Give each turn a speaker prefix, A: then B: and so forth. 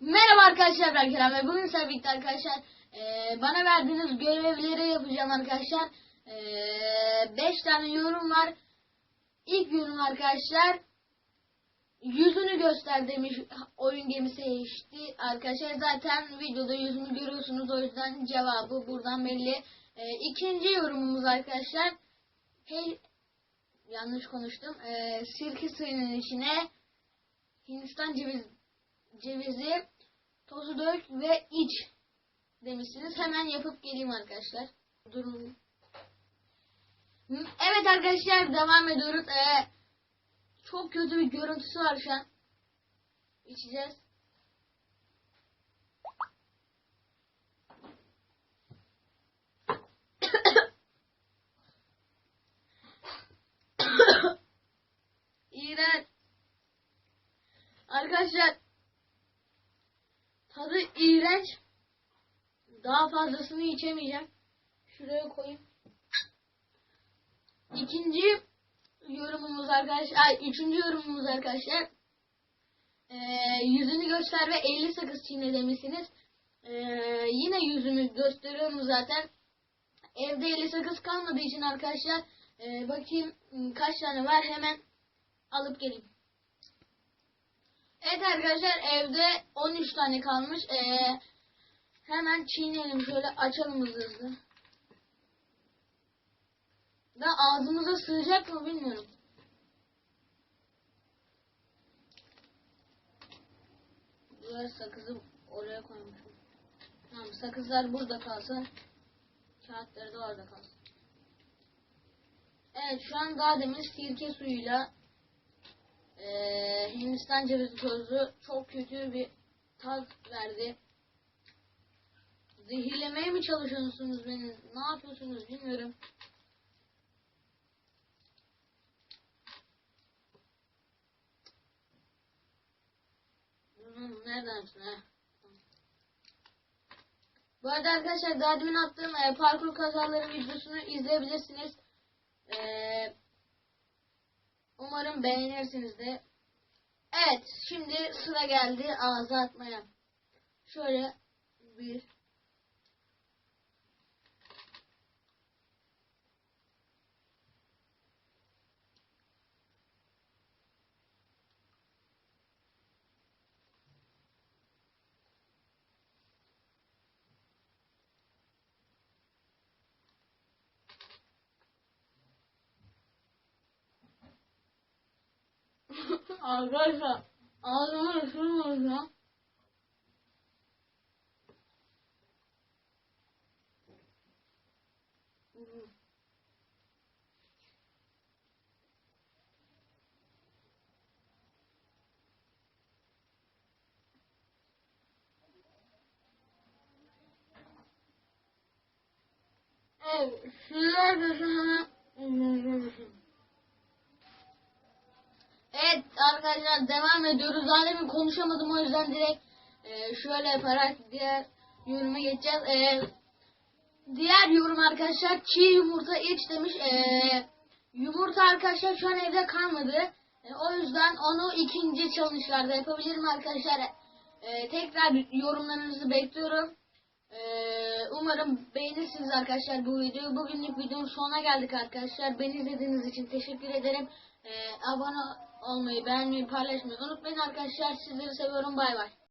A: Merhaba arkadaşlar ben Kerem ve bugün sizlerle birlikte arkadaşlar eee, bana verdiğiniz görevleri yapacağım arkadaşlar. 5 tane yorum var. İlk yorum arkadaşlar yüzünü göster demiş oyun gemisi HD. Arkadaşlar zaten videoda yüzünü görüyorsunuz o yüzden cevabı buradan belli. Eee, ikinci yorumumuz arkadaşlar hey, yanlış konuştum. Eee sirke suyunun içine Hindistan ceviz, cevizi tozu dök ve iç demişsiniz. Hemen yapıp geleyim arkadaşlar. Durun. Evet arkadaşlar devam ediyoruz. Ee, çok kötü bir görüntüsü var şu an. İçeceğiz. İğrenç. Arkadaşlar iğrenç. Daha fazlasını içemeyeceğim. Şuraya koyayım. İkinci yorumumuz arkadaşlar, üçüncü yorumumuz arkadaşlar. Ee, yüzünü göster ve 50 sakız çiğne demişsiniz. Ee, yine yüzümü gösteriyorum zaten. Evde 50 sakız kalmadığı için arkadaşlar ee, bakayım kaç tane var hemen alıp geleyim. Evet arkadaşlar evde 13 tane kalmış. Ee, hemen çiğneyelim şöyle açalım hızlı. Da ağzımıza sığacak mı bilmiyorum. Diğer sakızı oraya koymuşum. Tamam sakızlar burada kalsın. Kağıtları da orada kalsın. Evet şu an daha demin sirke suyuyla Hindistan cevizi tozu çok kötü bir tat verdi. Zehirlemeye mi çalışıyorsunuz beni? Ne yapıyorsunuz bilmiyorum. Nereden ha? Bu arada arkadaşlar daha demin attığım e, parkur kazaları videosunu izleyebilirsiniz. Eee Umarım beğenirsiniz de. Evet, şimdi sıra geldi ağza atmaya. Şöyle bir Arkadaşlar ağzıma ısırmıyor ya. Evet, sizler de sana Evet arkadaşlar devam ediyoruz. Zaten konuşamadım o yüzden direkt e, şöyle yaparak diğer yoruma geçeceğiz. E, diğer yorum arkadaşlar çiğ yumurta iç demiş. E, yumurta arkadaşlar şu an evde kalmadı. E, o yüzden onu ikinci challenge'larda yapabilirim arkadaşlar. E, tekrar yorumlarınızı bekliyorum. E, umarım beğenirsiniz arkadaşlar bu videoyu. Bugünlük videonun sonuna geldik arkadaşlar. Beni izlediğiniz için teşekkür ederim. E, abone olmayı, beğenmeyi, paylaşmayı unutmayın arkadaşlar. Sizleri seviyorum. Bay bay.